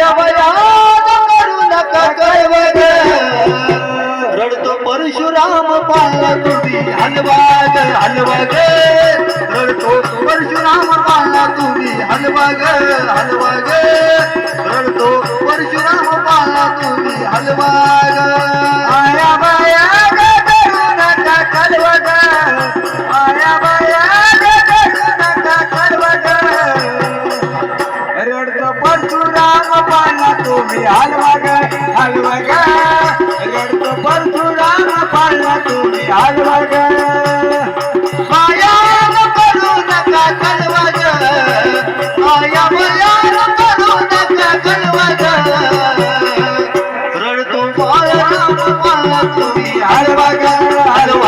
रवराज करू नका कैवत रडतो परशुराम पाला तुम्ही हलवाग हलवाग. रडतो परशुराम पाला तुम्ही हलवाग हलवाग. रडतो परशुराम पाला तुम्ही हलवाग.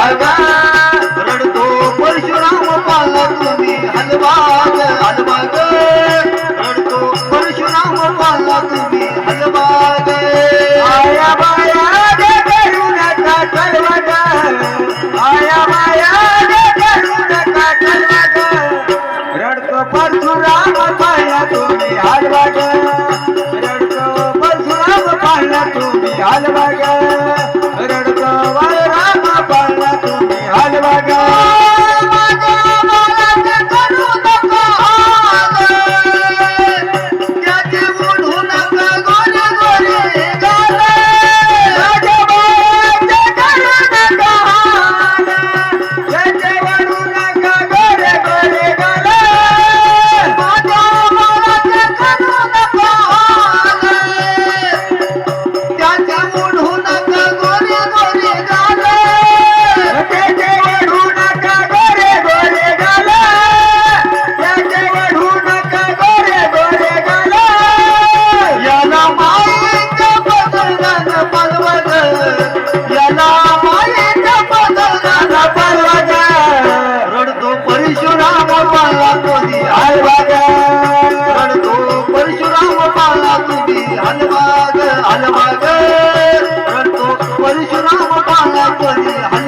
हलवा रडतो परशुराम तुम्ही हलवा हलवा रडतो परशुराम पाला तुम्ही हलवा आया बाया दे करू नका ठरवा आया बाया दे करू नका ठरवा रडतो परशुराम पाला तुम्ही हलवा रडतो परशुराम पाला तुम्ही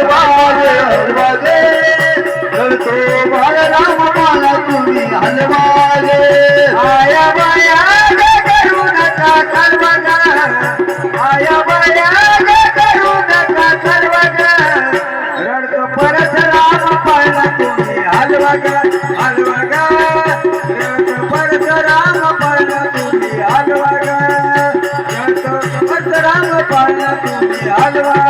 हलवारे हलवारे करतो भगला मला तुम्ही हलवारे आया बाया करू नका सर्वदा आया बाया करू नका सर्वदा रडत परत राम पाहिला तुम्ही हलवागा हलवागा रडत परत राम पाहिला तुम्ही हलवागा रडत परत राम पाहिला तुम्ही हलवा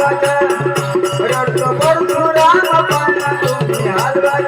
हलवा ग रडतो परशुराम पाळला तुम्ही हलवा